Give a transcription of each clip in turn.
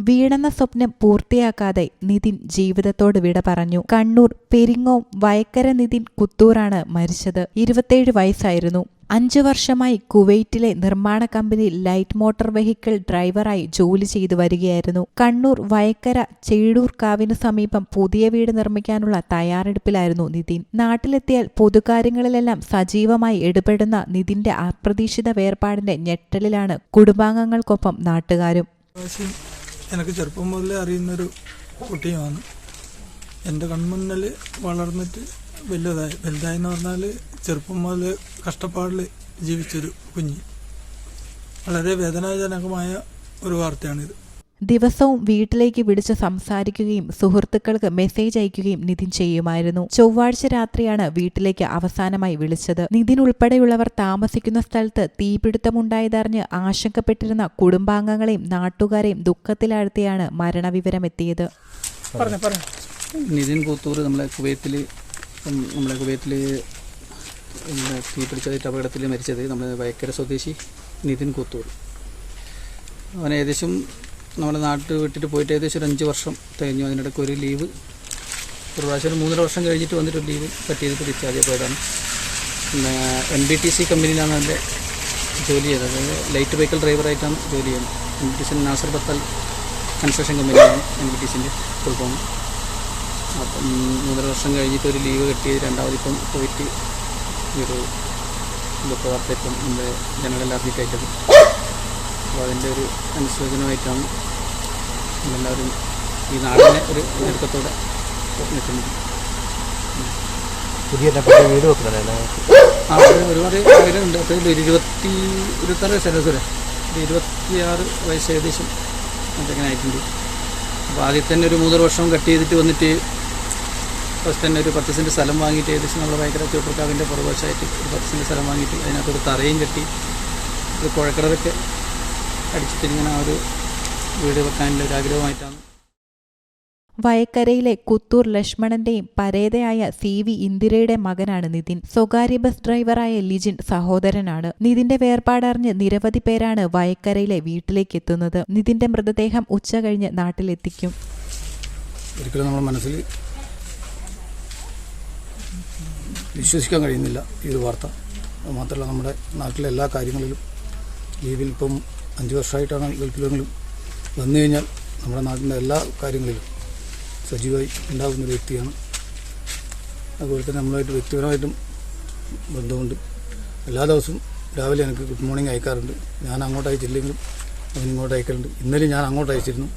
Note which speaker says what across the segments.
Speaker 1: വീണെന്ന സ്വപ്നം പൂർത്തിയാക്കാതെ നിതിൻ ജീവിതത്തോട് വിട പറഞ്ഞു. കണ്ണൂർ പെരിങ്ങോം വയക്കര നിതിൻ കുത്തൂറാണ് മരിച്ചത്. ഇരുപത്തേഴ് വയസ്സായിരുന്നു. അഞ്ചു വർഷമായി കുവൈറ്റിലെ നിർമ്മാണ കമ്പനി ലൈറ്റ് മോട്ടോർ വെഹിക്കിൾ ഡ്രൈവറായി ജോലി ചെയ്തു വരികയായിരുന്നു. കണ്ണൂർ വയക്കര ചേടൂർ കാവിനു സമീപം പുതിയ വീട് നിർമ്മിക്കാനുള്ള തയ്യാറെടുപ്പിലായിരുന്നു നിതിൻ. നാട്ടിലെത്തിയാൽ പൊതുകാര്യങ്ങളിലെല്ലാം സജീവമായി ഇടപെടുന്ന നിതിന്റെ അപ്രതീക്ഷിത വേർപാടിന്റെ ഞെട്ടലിലാണ് കുടുംബാംഗങ്ങൾക്കൊപ്പം നാട്ടുകാരും.
Speaker 2: എനിക്ക് ചെറുപ്പം മുതലേ അറിയുന്നൊരു കുട്ടിയുമാണ്. എന്റെ കൺമുന്നിൽ വളർന്നിട്ട് വലുതായി വലുതായി എന്ന് പറഞ്ഞാൽ ചെറുപ്പം മുതൽ കഷ്ടപ്പാടിൽ ജീവിച്ചൊരു കുഞ്ഞ്. വളരെ വേദനാജനകമായ ഒരു വാർത്തയാണിത്.
Speaker 1: ദിവസവും വീട്ടിലേക്ക് വിളിച്ച് സംസാരിക്കുകയും സുഹൃത്തുക്കൾക്ക് മെസ്സേജ് അയക്കുകയും നിതിൻ ചെയ്യുമായിരുന്നു. ചൊവ്വാഴ്ച രാത്രിയാണ് വീട്ടിലേക്ക് അവസാനമായി വിളിച്ചത്. നിതിൻ ഉൾപ്പെടെയുള്ളവർ താമസിക്കുന്ന സ്ഥലത്ത് തീപിടുത്തമുണ്ടായതറിഞ്ഞ് ആശങ്കപ്പെട്ടിരുന്ന കുടുംബാംഗങ്ങളെയും നാട്ടുകാരെയും ദുഃഖത്തിലാഴ്ത്തിയാണ്
Speaker 2: മരണവിവരം എത്തിയത്
Speaker 3: നിതിൻ കൂത്തൂർ നമ്മളെ കുവൈത്തിൽ നമ്മളെ കുവൈത്തിൽ തീപിടിച്ചതായിട്ട് അപകടത്തിൽ മരിച്ചത് നമ്മുടെ വയക്കര സ്വദേശി നിതിൻ കൂത്തൂർ അവൻ ഏകദേശം നമ്മുടെ നാട്ടിൽ വിട്ടിട്ട് പോയിട്ട് ഏകദേശം ഒരു അഞ്ച് വർഷം തികഞ്ഞു അതിനിടയ്ക്ക് ഒരു ലീവ്. ഒരു പ്രാവശ്യം ഒരു മൂന്നര വർഷം കഴിഞ്ഞിട്ട് വന്നിട്ട് ഒരു ലീവ് ചെയ്തിട്ട് ഡിസ്ചാർജ് പോയതാണ് പിന്നെ എൻ ബി ടി സി കമ്പനിയിലാണ് അതിന്റെ ജോലി ചെയ്തത്. ലൈറ്റ് വെഹിക്കിൾ ഡ്രൈവറായിട്ടാണ് ജോലി ചെയ്യുന്നത്. N B T C Nasser Battal construction കമ്പനിയാണ് എൻ ബി ടി സിന്റെ ഫുൾ അപ്പം മൂന്നര വർഷം കഴിഞ്ഞിട്ട് ഒരു ലീവ് കിട്ടി രണ്ടാമതിപ്പം പോയിട്ട് ഒരു ദുഃഖ വാർത്തയിപ്പം നമ്മുടെ ജനങ്ങളെല്ലാവർക്കും അയച്ചത് അപ്പോൾ അതിന്റെ ഒരു അനുശോചനമായിട്ടാണ് എല്ലാവരും ഈ നാടിനെ ഒരു ഞെരുക്കത്തോടെ നിൽക്കുന്നത്.
Speaker 4: പുതിയ വീട് വെക്കുന്നുണ്ടല്ലേ
Speaker 3: ആ ഒരു ഒരുപാട് ആഗ്രഹമുണ്ട്. അപ്പോൾ ഒരു ഇരുപത്തി ഇരുപത്താറ് വയസ്സായിരുന്നു ഒരു ഇരുപത്തിയാറ് വയസ്സ് ഏകദേശം അതൊക്കെ ആയിട്ടുണ്ട്. അപ്പോൾ ആദ്യം തന്നെ ഒരു മൂന്നര വർഷം കട്ട് ചെയ്തിട്ട് വന്നിട്ട് ഫസ്റ്റ് തന്നെ ഒരു പത്ത് സെന്റ് സ്ഥലം വാങ്ങിയിട്ട് ഏകദേശം നമ്മൾ ഭയങ്കര ചുവപ്പുറക്കാവിന്റെ പുറകുവശമായിട്ട് ഒരു പത്ത് സെന്റ് സ്ഥലം വാങ്ങിയിട്ട് അതിനകത്ത് ഒരു തറയും കെട്ടി ഒരു കുഴക്കിണറൊക്കെ അടിച്ചിട്ട് ഇങ്ങനെ ആ ഒരു വീട് വെക്കാനുള്ള ഒരു ആഗ്രഹമായിട്ടാണ്.
Speaker 1: വയക്കരയിലെ കുത്തൂർ ലക്ഷ്മണന്റെയും പരേതയായ സി വി ഇന്ദിരയുടെ മകനാണ് നിതിൻ. സ്വകാര്യ ബസ് ഡ്രൈവറായ ലിജിൻ സഹോദരനാണ്. നിതിന്റെ വേർപാടറിഞ്ഞ് നിരവധി പേരാണ് വയക്കരയിലെ വീട്ടിലേക്ക് എത്തുന്നത്. നിതിന്റെ മൃതദേഹം ഉച്ച കഴിഞ്ഞ് നാട്ടിലെത്തിക്കും.
Speaker 5: ഒരിക്കലും നമ്മുടെ മനസ്സിൽ വിശ്വസിക്കാൻ കഴിയുന്നില്ല ഈ ഒരു വാർത്ത. മാത്രമല്ല നമ്മുടെ നാട്ടിലെ എല്ലാ കാര്യങ്ങളിലും ലീവിൽ ഇപ്പം അഞ്ച് വർഷമായിട്ടാണ് ഗൾഫിലെങ്കിലും വന്നു കഴിഞ്ഞാൽ നമ്മുടെ നാട്ടിന്റെ എല്ലാ കാര്യങ്ങളിലും സജീവമായി ഉണ്ടാകുന്ന ഒരു വ്യക്തിയാണ്. അതുപോലെ തന്നെ നമ്മളായിട്ട് വ്യക്തിപരമായിട്ടും ബന്ധമുണ്ട്. എല്ലാ ദിവസവും രാവിലെ എനിക്ക് ഗുഡ് മോർണിംഗ് അയക്കാറുണ്ട്. ഞാൻ അങ്ങോട്ട് അയച്ചില്ലെങ്കിലും അവൻ ഇങ്ങോട്ട് അയക്കലുണ്ട്. ഇന്നലെ ഞാൻ അങ്ങോട്ട് അയച്ചിരുന്നു.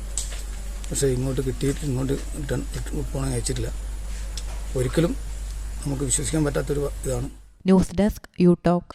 Speaker 5: പക്ഷേ ഇങ്ങോട്ട് കിട്ടിയിട്ട് ഇങ്ങോട്ട് റിട്ടേൺ ഗുഡ് മോർണിംഗ് അയച്ചിട്ടില്ല. ഒരിക്കലും നമുക്ക് വിശ്വസിക്കാൻ പറ്റാത്തൊരു ഇതാണ്.
Speaker 1: News desk you talk